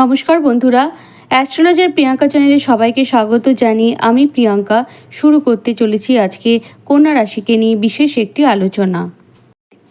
নমস্কার বন্ধুরা। অ্যাস্ট্রোলজার প্রিয়াঙ্কা চ্যানেলে সবাইকে স্বাগত জানিয়ে আমি প্রিয়াঙ্কা। শুরু করতে চলেছি আজকে কন্যা রাশিকে নিয়ে বিশেষ একটি আলোচনা।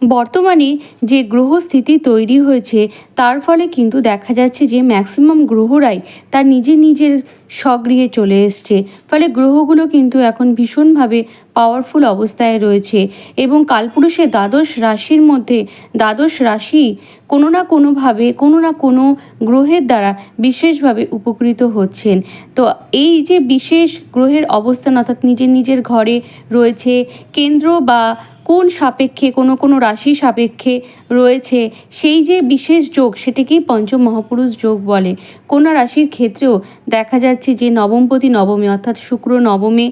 বর্তমানে যে গ্রহস্থিতি তৈরি হয়েছে, তার ফলে কিন্তু দেখা যাচ্ছে যে ম্যাক্সিমাম গ্রহরাই তার নিজের নিজের স্বগৃহে চলে এসছে। ফলে গ্রহগুলো কিন্তু এখন ভীষণভাবে পাওয়ারফুল অবস্থায় রয়েছে এবং কালপুরুষের দ্বাদশ রাশির মধ্যে, দ্বাদশ রাশি কোনো না কোনোভাবে, কোনো না কোনো গ্রহের দ্বারা বিশেষভাবে উপকৃত হচ্ছেন। তো এই যে বিশেষ গ্রহের অবস্থান অর্থাৎ নিজের নিজের ঘরে রয়েছে, কেন্দ্র বা কোন সাপেক্ষে, কোনো কোনো রাশি সাপেক্ষে রয়েছে, সেই যে বিশেষ যোগ সেটাকেই পঞ্চম মহাপুরুষ যোগ বলে। কন্যা রাশির ক্ষেত্রেও দেখা যাচ্ছে যে নবমপতি নবমে, অর্থাৎ শুক্র নবমে,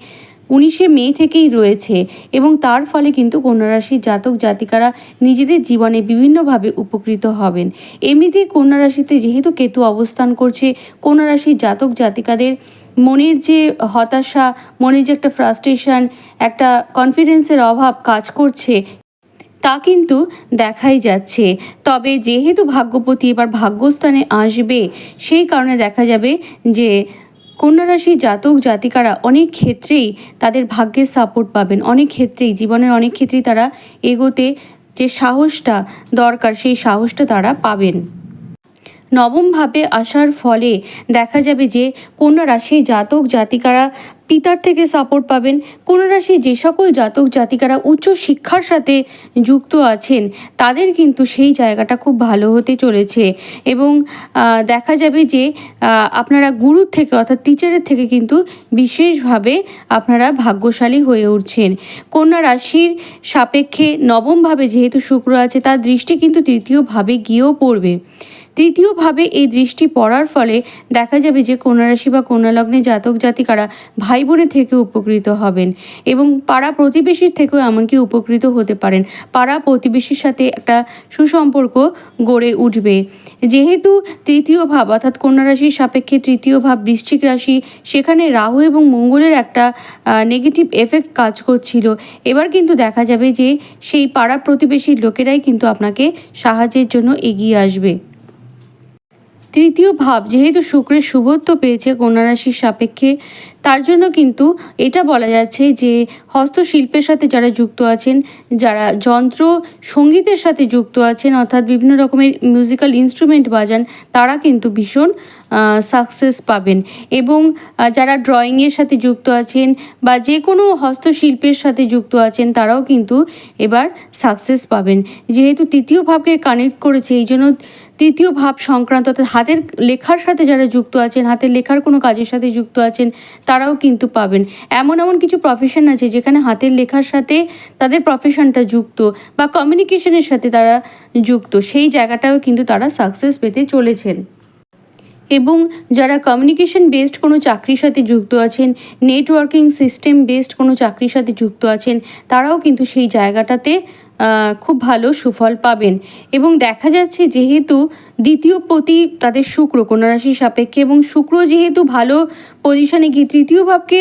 উনিশে মে থেকেই রয়েছে এবং তার ফলে কিন্তু কন্যারাশির জাতক জাতিকারা নিজেদের জীবনে বিভিন্নভাবে উপকৃত হবেন। এমনিতেই কন্যারাশিতে যেহেতু কেতু অবস্থান করছে কন্যারাশির জাতক জাতিকাদের মনের যে হতাশা, মনের যে একটা ফ্রাস্ট্রেশন একটা কনফিডেন্সের অভাব কাজ করছে, তা কিন্তু দেখাই যাচ্ছে। তবে যেহেতু ভাগ্যপতি এবার ভাগ্যস্থানে আসবে, সেই কারণে দেখা যাবে যে কন্যা রাশি জাতক, জাতিকারা অনেক ক্ষেত্রেই তাদের ভাগ্যের সাপোর্ট পাবেন। অনেক ক্ষেত্রেই, জীবনের অনেক ক্ষেত্রেই তারা এগোতে যে সাহসটা দরকার, সেই সাহসটা তারা পাবেন। নবমভাবে আসার ফলে দেখা যাবে যে কন্যা রাশি জাতক জাতিকারা পিতার থেকে সাপোর্ট পাবেন। কন্যা রাশি যে সকল জাতক জাতিকারা উচ্চ শিক্ষার সাথে যুক্ত আছেন, তাদের কিন্তু সেই জায়গাটা খুব ভালো হতে চলেছে। এবং দেখা যাবে যে আপনারা গুরুর থেকে অর্থাৎ টিচারের থেকে কিন্তু বিশেষভাবে আপনারা ভাগ্যশালী হয়ে উঠছেন। কন্যা রাশির সাপেক্ষে নবমভাবে যেহেতু শুক্র আছে, তার দৃষ্টি কিন্তু তৃতীয়ভাবে গিয়েও পড়বে। তৃতীয়ভাবে এই দৃষ্টি পড়ার ফলে দেখা যাবে যে কন্যারাশি বা কন্যালগ্নে জাতক জাতিকারা ভাই বোনের থেকে উপকৃত হবেন এবং পাড়া প্রতিবেশীর থেকেও এমনকি উপকৃত হতে পারেন। পাড়া প্রতিবেশীর সাথে একটা সুসম্পর্ক গড়ে উঠবে। যেহেতু তৃতীয় ভাব অর্থাৎ কন্যারাশির সাপেক্ষে তৃতীয় ভাব বৃশ্চিক রাশি, সেখানে রাহু এবং মঙ্গলের একটা নেগেটিভ এফেক্ট কাজ করছিল। এবার কিন্তু দেখা যাবে যে সেই পাড়া প্রতিবেশীর লোকেরাই কিন্তু আপনাকে সাহায্যের জন্য এগিয়ে আসবে। তৃতীয় ভাব যেহেতু শুক্রের শুভত্ব পেয়েছে কন্যারাশির সাপেক্ষে তার জন্য কিন্তু এটা বলা যাচ্ছে যে হস্তশিল্পের সাথে যারা যুক্ত আছেন, যারা যন্ত্র সঙ্গীতের সাথে যুক্ত আছেন, অর্থাৎ বিভিন্ন রকমের মিউজিক্যাল ইনস্ট্রুমেন্ট বাজান, তারা কিন্তু ভীষণ সাকসেস পাবেন। এবং যারা ড্রয়িংয়ের সাথে যুক্ত আছেন বা যে কোনো হস্তশিল্পের সাথে যুক্ত আছেন, তারাও কিন্তু এবার সাকসেস পাবেন। যেহেতু তৃতীয় ভাবকে কানেক্ট করেছে, এই জন্য তৃতীয় ভাব সংক্রান্ত, অর্থাৎ হাতের লেখার সাথে যারা যুক্ত আছেন, হাতের লেখার কোনো কাজের সাথে যুক্ত আছেন তারাও কিন্তু পাবেন। এমন এমন কিছু প্রফেশন আছে যেখানে হাতের লেখার সাথে তাদের প্রফেশনটা যুক্ত বা কমিউনিকেশনের সাথে তারা যুক্ত। সেই জায়গাটাও কিন্তু তারা সাকসেস পেতে চলেছেন। এবং যারা কমিউনিকেশন বেসড কোনো চাকরির সাথে যুক্ত আছেন নেটওয়ার্কিং সিস্টেম বেসড কোনো চাকরির সাথে যুক্ত আছেন, তারাও কিন্তু সেই জায়গাটাতে খুব ভালো সুফল পাবেন। এবং দেখা যাচ্ছে যেহেতু দ্বিতীয় প্রতি তাদের শুক্র কন্যারাশির সাপেক্ষে এবং শুক্র যেহেতু ভালো পজিশানে গিয়ে তৃতীয় ভাবকে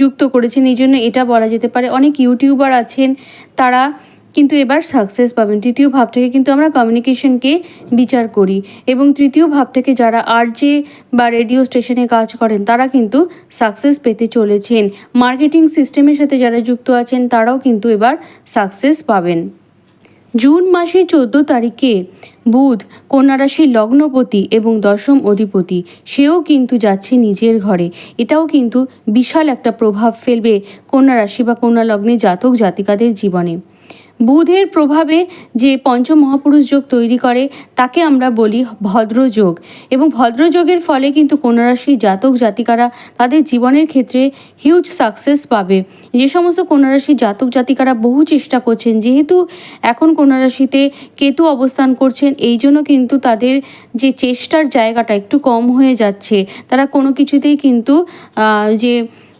যুক্ত করেছেন, এই জন্য এটা বলা যেতে পারে। অনেক ইউটিউবার আছেন, তারা কিন্তু এবার সাকসেস পাবেন। তৃতীয় ভাব থেকে কিন্তু আমরা কমিউনিকেশনকে বিচার করি এবং তৃতীয় ভাব থেকে যারা আরজে বা রেডিও স্টেশনে কাজ করেন, তারা কিন্তু সাকসেস পেতে চলেছেন। মার্কেটিং সিস্টেমের সাথে যারা যুক্ত আছেন, তারাও কিন্তু এবার সাকসেস পাবেন। জুন মাসে চোদ্দ তারিখে বুধ কন্যারাশির লগ্নপতি এবং দশম অধিপতি, সেও কিন্তু যাচ্ছে নিজের ঘরে। এটাও কিন্তু বিশাল একটা প্রভাব ফেলবে কন্যা রাশি বা কন্যা লগ্নে জাতক জাতিকাদের জীবনে। বুধের প্রভাবে যে পঞ্চমহাপুরুষ যোগ তৈরি করে, তাকে আমরা বলি ভদ্রযোগ এবং ভদ্রযোগের ফলে কিন্তু কন্যারাশির জাতক জাতিকারা তাদের জীবনের ক্ষেত্রে হিউজ সাকসেস পাবে। যে সমস্ত কন্যারাশির জাতক জাতিকারা বহু চেষ্টা করছেন, যেহেতু এখন কন্যারাশিতে কেতু অবস্থান করছেন, এই জন্য কিন্তু তাদের যে চেষ্টার জায়গাটা একটু কম হয়ে যাচ্ছে। তারা কোনো কিছুতেই কিন্তু যে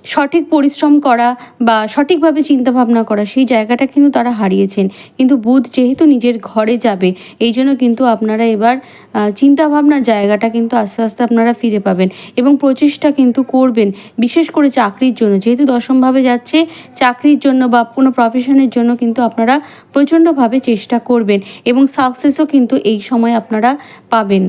সঠিক পরিশ্রম করা বা সঠিকভাবে চিন্তাভাবনা করা, সেই জায়গাটা কিন্তু তারা হারিয়েছেন। কিন্তু বুধ যেহেতু নিজের ঘরে যাবে, এই জন্য কিন্তু আপনারা এবার চিন্তাভাবনার জায়গাটা কিন্তু আস্তে আস্তে আপনারা ফিরে পাবেন এবং প্রচেষ্টা কিন্তু করবেন, বিশেষ করে চাকরির জন্য। যেহেতু দশমভাবে যাচ্ছে, চাকরির জন্য বা কোনো প্রফেশনের জন্য কিন্তু আপনারা প্রচণ্ডভাবে চেষ্টা করবেন এবং সাকসেসও কিন্তু এই সময় আপনারা পাবেন।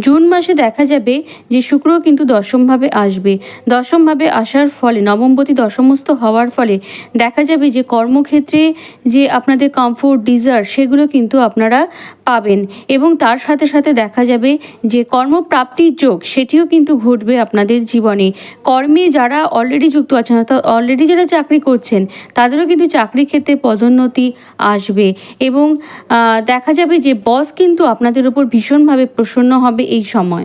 জুন মাসে দেখা যাবে যে শুক্র কিন্তু দশমভাবে আসবে। দশমভাবে আসার ফলে, নবমপতি দশমস্থ হওয়ার ফলে দেখা যাবে যে কর্মক্ষেত্রে যে আপনাদের কমফোর্ট ডিজার্ট সেগুলো কিন্তু আপনারা পাবেন। এবং তার সাথে সাথে দেখা যাবে যে কর্মপ্রাপ্তির যোগ সেটিও কিন্তু ঘটবে আপনাদের জীবনে। কর্মে যারা অলরেডি যুক্ত আছেন, অর্থাৎ অলরেডি যারা চাকরি করছেন, তাদেরও কিন্তু চাকরি ক্ষেত্রে পদোন্নতি আসবে। এবং দেখা যাবে যে বস কিন্তু আপনাদের উপর ভীষণভাবে প্রসন্ন হবে। এই সময়।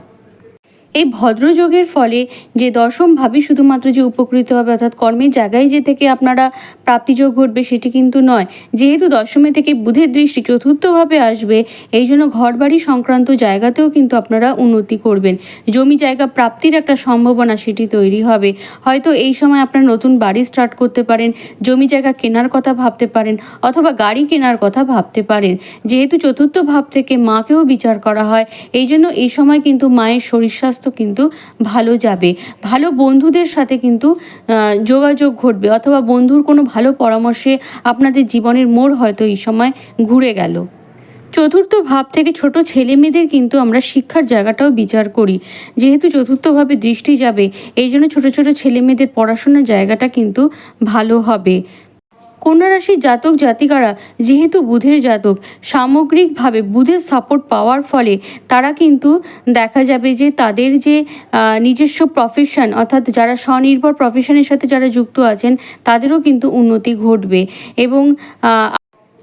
এই ভদ্রযোগের ফলে যে দশম ভাবই শুধুমাত্র যে উপকৃত হবে, অর্থাৎ কর্মের জায়গায় যে থেকে আপনারা প্রাপ্তিযোগ ঘটবে সেটি কিন্তু নয়। যেহেতু দশমে থেকে বুধের দৃষ্টি চতুর্থভাবে আসবে, এই জন্য ঘরবাড়ি সংক্রান্ত জায়গাতেও কিন্তু আপনারা উন্নতি করবেন। জমি জায়গা প্রাপ্তির একটা সম্ভাবনা সেটি তৈরি হবে। হয়তো এই সময় আপনারা নতুন বাড়ি স্টার্ট করতে পারেন, জমি জায়গা কেনার কথা ভাবতে পারেন, অথবা গাড়ি কেনার কথা ভাবতে পারেন। যেহেতু চতুর্থ ভাব থেকে মাকেও বিচার করা হয়, এই জন্য এই সময় কিন্তু মায়ের শরীর স্বাস্থ্য কিন্তু ভালো যাবে। ভালো বন্ধুদের সাথে কিন্তু যোগাযোগ ঘটবে অথবা বন্ধুর কোনো ভালো পরামর্শে আপনাদের জীবনের মোড় হয়তো এই সময় ঘুরে গেল। চতুর্থ ভাব থেকে ছোট ছেলে মেয়েদের কিন্তু আমরা শিক্ষার জায়গাটাও বিচার করি। যেহেতু চতুর্থভাবে দৃষ্টি যাবে, এই জন্য ছোটো ছোটো ছেলে মেয়েদের পড়াশোনার জায়গাটা কিন্তু ভালো হবে। কন্যা রাশির জাতক জাতিকারা, যেহেতু বুধের জাতক, সামগ্রিকভাবে বুধের সাপোর্ট পাওয়ার ফলে তারা কিন্তু দেখা যাবে যে তাদের যে নিজস্ব প্রফেশন অর্থাৎ যারা স্বনির্ভর প্রফেশনের সাথে যারা যুক্ত আছেন, তাদেরও কিন্তু উন্নতি ঘটবে। এবং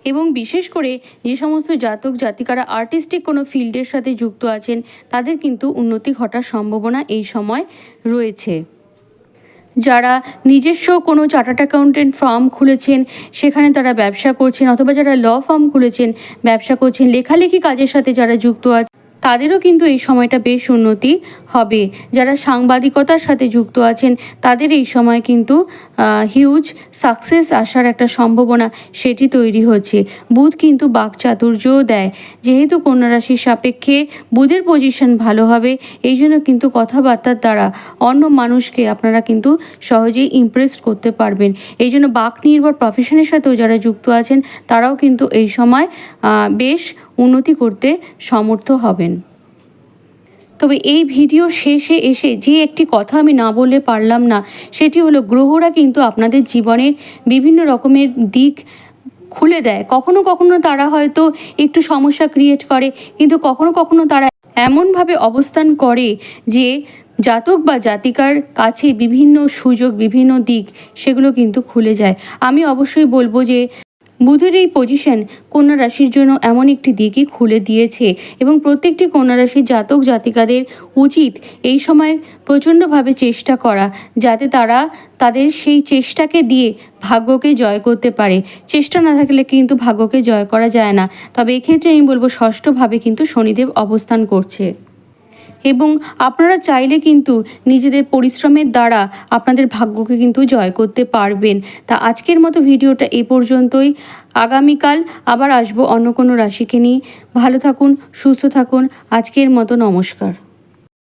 এবং বিশেষ করে যে সমস্ত জাতক জাতিকারা আর্টিস্টিক কোনো ফিল্ডের সাথে যুক্ত আছেন, তাদের কিন্তু উন্নতি ঘটার সম্ভাবনা এই সময় রয়েছে। যারা নিজস্ব কোনো চার্টার্ড অ্যাকাউন্টেন্ট ফার্ম খুলেছেন, সেখানে তারা ব্যবসা করছেন, অথবা যারা ল ফার্ম খুলেছেন, ব্যবসা করছেন, লেখালেখি কাজের সাথে যারা যুক্ত আছে তাদেরও কিন্তু এই সময়টা বেশ উন্নতি হবে। যারা সাংবাদিকতার সাথে যুক্ত আছেন, তাদের এই সময় কিন্তু হিউজ সাকসেস আসার একটা সম্ভাবনা সেটি তৈরি হচ্ছে। বুধ কিন্তু বাক চাতুর্যও দেয়। যেহেতু কন্যা রাশির সাপেক্ষে বুধের পজিশন ভালো হবে, এই জন্য কিন্তু কথাবার্তার দ্বারা অন্য মানুষকে আপনারা কিন্তু সহজেই ইমপ্রেস করতে পারবেন। এই জন্য বাক নির্ভর প্রফেশনের সাথেও যারা যুক্ত আছেন, তারাও কিন্তু এই সময় বেশ উন্নতি করতে সমর্থ হবেন। তবে এই ভিডিও শেষে এসে যে একটি কথা আমি না বললে পারলাম না, সেটি হলো গ্রহরা কিন্তু আপনাদের জীবনের বিভিন্ন রকমের দিক খুলে দেয়। কখনো কখনো তারা হয়তো একটু সমস্যা ক্রিয়েট করে, কিন্তু কখনো কখনো তারা এমনভাবে অবস্থান করে যে জাতক বা জাতিকার কাছে বিভিন্ন সুযোগ, বিভিন্ন দিক সেগুলো কিন্তু খুলে যায়। আমি অবশ্যই বলব যে বুধের এই পজিশন কন্যা রাশির জন্য এমন একটি দিকই খুলে দিয়েছে এবং প্রত্যেকটি কন্যা রাশির জাতক জাতিকাদের উচিত এই সময় প্রচণ্ডভাবে চেষ্টা করা যাতে তারা তাদের সেই চেষ্টাকে দিয়ে ভাগ্যকে জয় করতে পারে। চেষ্টা না থাকলে কিন্তু ভাগ্যকে জয় করা যায় না। তবে এক্ষেত্রে আমি বলব, ষষ্ঠভাবে কিন্তু শনিদেব অবস্থান করছে। এবং আপনারা চাইলে কিন্তু নিজেদের পরিশ্রমের দ্বারা আপনাদের ভাগ্যকে কিন্তু জয় করতে পারবেন। তা আজকের মতো ভিডিওটা এ পর্যন্তই। আগামীকাল আবার আসব অন্য কোনো রাশিকে নিয়ে। ভালো থাকুন, সুস্থ থাকুন। আজকের মতো নমস্কার।